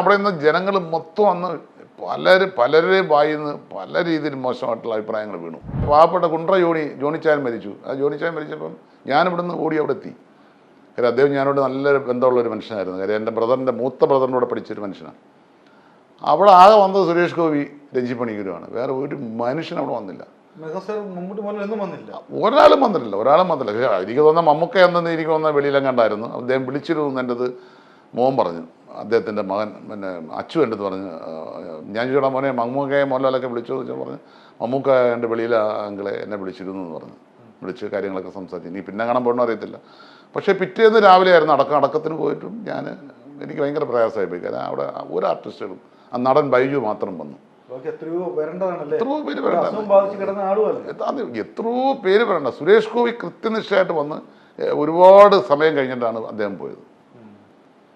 അവിടെ നിന്ന് ജനങ്ങൾ മൊത്തം അന്ന് പലരും പലരുടെയും വായിൽ നിന്ന് പല രീതിയിൽ മോശമായിട്ടുള്ള അഭിപ്രായങ്ങൾ വീണു. പാവപ്പെട്ട കുണ്ട്ര ജോണി ജോണിച്ചാൻ മരിച്ചു. ആ ജോണിച്ചാൻ മരിച്ചപ്പം ഞാനിവിടുന്ന് ഓടി അവിടെ എത്തി കാര്യം അദ്ദേഹം ഞാനോട് നല്ലൊരു ബന്ധമുള്ള ഒരു മനുഷ്യനായിരുന്നു. കാര്യം എന്റെ ബ്രദറിന്റെ മൂത്ത ബ്രദറിനോട് പഠിച്ചൊരു മനുഷ്യനാണ്. അവിടെ ആകെ വന്നത് സുരേഷ് ഗോപി രഞ്ജി പണിക്കരുമാണ് വേറെ ഒരു മനുഷ്യൻ അവിടെ വന്നില്ല. ഒരാളും വന്നിട്ടില്ല. ഒരാളും വന്നില്ല. എനിക്ക് തോന്നുന്ന മമ്മൂക്ക എന്തെന്ന് എനിക്ക് തോന്നുന്ന വെളിയിലും കണ്ടായിരുന്നു അദ്ദേഹം വിളിച്ചിരുന്നു എന്റെത് മോൻ പറഞ്ഞു. അദ്ദേഹത്തിന്റെ മകൻ പിന്നെ അച്ചു എന്റെ പറഞ്ഞ് ഞാൻ ചോദിച്ചാൽ മോനെ മമ്മൂക്കയെ മോഹൻലാലൊക്കെ വിളിച്ചു എന്ന് പറഞ്ഞു മമ്മൂക്ക എന്റെ വെളിയിലെ അങ്കിളെ എന്നെ വിളിച്ചിരുന്നു എന്ന് പറഞ്ഞു വിളിച്ച് കാര്യങ്ങളൊക്കെ സംസാരിച്ചു. ഇനി പിന്നെ കാണാൻ പോകണോ അറിയത്തില്ല. പക്ഷേ പിറ്റേന്ന് രാവിലെ ആയിരുന്നു അടക്കം അടക്കത്തിന് പോയിട്ടും ഞാൻ എനിക്ക് ഭയങ്കര പ്രയാസമായി പോയി. കാരണം അവിടെ ഒരു ആർട്ടിസ്റ്റുകളും ആ നടൻ ബൈജു മാത്രം വന്നു. എത്രയോ പേര് വരണ്ട എത്രയോ പേര് വരണ്ട. സുരേഷ് ഗോപി കൃത്യനിഷ്ഠയായിട്ട് വന്ന് ഒരുപാട് സമയം കഴിഞ്ഞിട്ടാണ് അദ്ദേഹം പോയത്.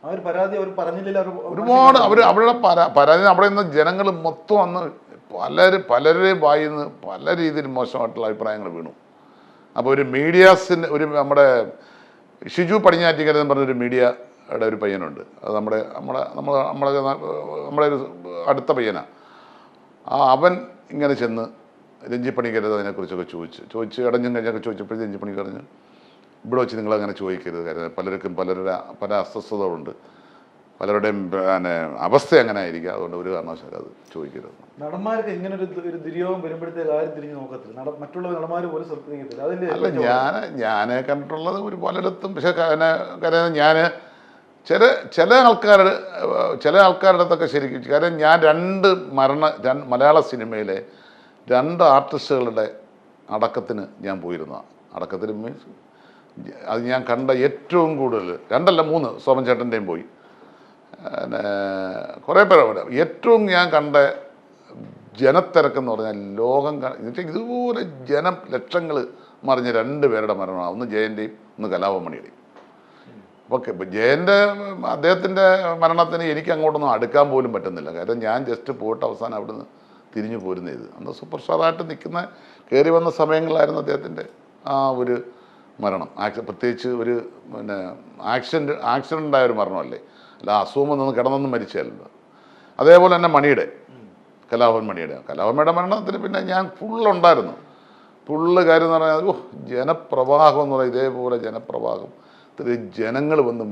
ഒരു പരാതി അവർ പറഞ്ഞില്ല അവർ ഒരുപാട് അവർ അവരുടെ പരാ പരാതി അവിടെ നിന്ന് ജനങ്ങൾ മൊത്തം അന്ന് പലരും പലരുടെയും വായിൽ നിന്ന് പല രീതിയിൽ മോശമായിട്ടുള്ള അഭിപ്രായങ്ങൾ വീണു. അപ്പോൾ ഒരു മീഡിയാസിന്റെ ഒരു നമ്മുടെ ഷിജു പടിഞ്ഞാറ്റിക്കര എന്ന് പറഞ്ഞൊരു മീഡിയയുടെ ഒരു പയ്യനുണ്ട്. അത് നമ്മുടെ നമ്മുടെ നമ്മൾ നമ്മളെ നമ്മുടെ ഒരു അടുത്ത പയ്യനാണ് ആ അവൻ ഇങ്ങനെ ചെന്ന് രഞ്ജി പണിക്കരുത് അതിനെക്കുറിച്ചൊക്കെ ചോദിച്ചു ചോദിച്ച് ഇടഞ്ഞും കഴിഞ്ഞൊക്കെ ചോദിച്ചപ്പോഴേ രഞ്ജി പണി പറഞ്ഞു ഇവിടെ വെച്ച് നിങ്ങൾ അങ്ങനെ ചോദിക്കരുത്. കാര്യം പലർക്കും പലരുടെ പല അസ്വസ്ഥതകളുണ്ട്. പലരുടെയും പിന്നെ അവസ്ഥ അങ്ങനെ ആയിരിക്കും. അതുകൊണ്ട് ഒരു കാരണവശാലും അത് ചോദിക്കരുത്. നടന്മാർക്ക് ഇങ്ങനെ ഒരു ഒരു ദുര്യോഗം വരുമ്പോഴത്തേക്ക് ആരും തിരിഞ്ഞു നോക്കത്തില്ല. മറ്റുള്ള നടന്മാർ പോലും ശ്രദ്ധിക്കത്തില്ല. അല്ല ഞാൻ ഞാൻ കണ്ടിട്ടുള്ളത് ഒരു പലയിടത്തും. പക്ഷേ കാര്യം ഞാൻ ചില ചില ആൾക്കാരുടെ ചില ആൾക്കാരുടെ അടുത്തൊക്കെ ശരിക്കും കാര്യം ഞാൻ രണ്ട് മരണ മലയാള സിനിമയിലെ രണ്ട് ആർട്ടിസ്റ്റുകളുടെ അടക്കത്തിന് ഞാൻ പോയിരുന്നതാണ്. അടക്കത്തിന് മീൻസ് അത് ഞാൻ കണ്ട ഏറ്റവും കൂടുതൽ രണ്ടല്ല മൂന്ന് സോമൻ ചേട്ടന്റെയും പോയി. പിന്നെ കുറേ പേര് ഏറ്റവും ഞാൻ കണ്ട ജനത്തിരക്കെന്ന് പറഞ്ഞാൽ ലോകം എന്നുവെച്ചാൽ ഇതുപോലെ ജനം ലക്ഷങ്ങൾ മറിഞ്ഞ രണ്ട് പേരുടെ മരണമാണ്. ഒന്ന് ജയന്റെയും ഒന്ന് കലാപമണിയുടെയും. അപ്പോൾ ജയന്റെ അദ്ദേഹത്തിന്റെ മരണത്തിന് എനിക്ക് അങ്ങോട്ടൊന്നും അടുക്കാൻ പോലും പറ്റുന്നില്ല. കാരണം ഞാൻ ജസ്റ്റ് പോയിട്ട് അവസാനം അവിടുന്ന് തിരിഞ്ഞു പോരുന്ന ഇത്. അന്ന് സൂപ്പർ സ്റ്റാറായിട്ട് നിൽക്കുന്ന കയറി വന്ന സമയങ്ങളിലായിരുന്നു അദ്ദേഹത്തിന്റെ ആ ഒരു മരണം. ആക്സി പ്രത്യേകിച്ച് ഒരു പിന്നെ ആക്സിഡന്റ് ആക്സിഡന്റ് ഉണ്ടായ ഒരു മരണമല്ലേ? അല്ല അസുഖം നിന്ന് കിടന്നൊന്നും മരിച്ചതല്ലോ? അതേപോലെ തന്നെ മണിയുടെ കലാഭവൻ മണിയുടെ. കലാഭവൻ മരണത്തിന് പിന്നെ ഞാൻ ഫുള്ളുണ്ടായിരുന്നു ഫുള്ള് കാര്യം എന്ന് പറഞ്ഞാൽ ഓ ജനപ്രവാഹം എന്ന് പറയുന്നത് ഇതേപോലെ ജനപ്രവാഹം. ജനങ്ങൾ വന്ന്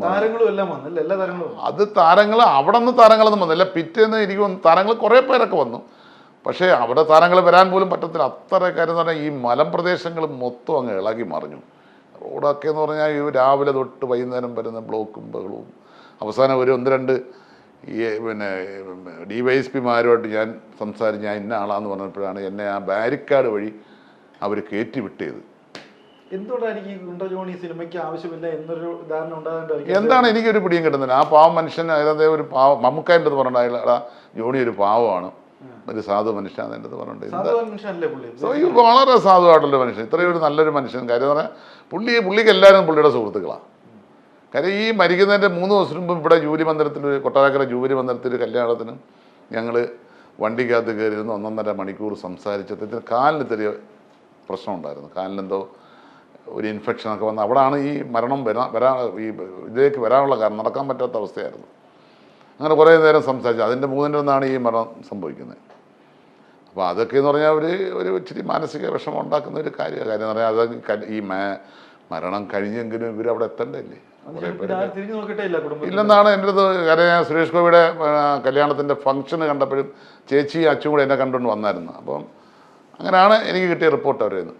അത് താരങ്ങൾ അവിടെ നിന്ന് താരങ്ങളൊന്നും വന്നില്ല പിറ്റേന്ന് എനിക്ക് വന്നു താരങ്ങൾ കുറേ പേരൊക്കെ വന്നു. പക്ഷേ അവിടെ താരങ്ങൾ വരാൻ പോലും പറ്റത്തില്ല. അത്ര കാര്യം എന്ന് പറഞ്ഞാൽ ഈ മലമ്പ്രദേശങ്ങൾ മൊത്തം അങ്ങ് ഇളകി മറിഞ്ഞു. റോഡൊക്കെ എന്ന് പറഞ്ഞാൽ ഈ രാവിലെ തൊട്ട് വൈകുന്നേരം വരുന്ന ബ്ലോക്കും ബഹളവും. അവസാനം ഒരു ഒന്ന് രണ്ട് ഈ പിന്നെ ഡി വൈ എസ് പിമാരുമായിട്ട് ഞാൻ സംസാരിച്ച് ഞാൻ ഇന്ന ആളാന്ന് പറഞ്ഞപ്പോഴാണ് എന്നെ ആ ബാരിക്കാട് വഴി അവർ കയറ്റി വിട്ടത്. ജോണി സിനിമയ്ക്ക് ആവശ്യമില്ല എന്നൊരു ധാരണ എന്താണ് എനിക്കൊരു പിടിയും കിട്ടുന്നില്ല. ആ പാവം മനുഷ്യൻ അതായത് ഒരു പാവം മമ്മൂക്കാന്റെ പറഞ്ഞിട്ട് ജോണി ഒരു പാവമാണ്. ഒരു സാധു മനുഷ്യനാണ് എന്റെ പറഞ്ഞിട്ടുണ്ട് വളരെ സാധുവായിട്ടുള്ള മനുഷ്യൻ. ഇത്രയും ഒരു നല്ലൊരു മനുഷ്യൻ. കാര്യം പറഞ്ഞാൽ പുള്ളി പുള്ളിക്ക് എല്ലാവരും പുള്ളിയുടെ സുഹൃത്തുക്കളാണ് കാര്യം ഈ മരിക്കുന്നതിന്റെ മൂന്ന് ദിവസം മുമ്പ് ഇവിടെ ജൂലി മന്ദിരത്തിൽ ഒരു കൊട്ടാരക്കര ജൂലി മന്ദിരത്തിൽ കല്യാണത്തിന് ഞങ്ങൾ വണ്ടിക്കകത്ത് കയറിയിരുന്ന് ഒന്നൊന്നര മണിക്കൂർ സംസാരിച്ചതിന് കാലിന് ചെറിയ പ്രശ്നം ഉണ്ടായിരുന്നു കാലിനെന്തോ ഒരു ഇൻഫെക്ഷനൊക്കെ വന്ന് അവിടെയാണ് ഈ മരണം വരാ വരാ ഈ ഇതിലേക്ക് വരാനുള്ള കാരണം നടക്കാൻ പറ്റാത്ത അവസ്ഥയായിരുന്നു. അങ്ങനെ കുറേ നേരം സംസാരിച്ചു. അതിന്റെ മൂന്നിന്റെ ഒന്നാണ് ഈ മരണം സംഭവിക്കുന്നത്. അപ്പോൾ അതൊക്കെ എന്ന് പറഞ്ഞാൽ ഒരു ഒരു ഇച്ചിരി മാനസിക വിഷമം ഉണ്ടാക്കുന്ന ഒരു കാര്യമാണ്. കാര്യം എന്ന് പറഞ്ഞാൽ അത് ഈ മരണം കഴിഞ്ഞെങ്കിലും ഇവർ അവിടെ എത്തണ്ടല്ലേ? ഇല്ലെന്നാണ് എന്റെ അടുത്ത് കാര്യം. ഞാൻ സുരേഷ് ഗോപിയുടെ കല്യാണത്തിന്റെ ഫംഗ്ഷൻ കണ്ടപ്പോഴും ചേച്ചി അച്ഛനും കൂടെ എന്നെ കണ്ടുകൊണ്ട് വന്നായിരുന്നു. അപ്പം അങ്ങനെയാണ് എനിക്ക് കിട്ടിയ റിപ്പോർട്ട് അവരിൽ നിന്ന്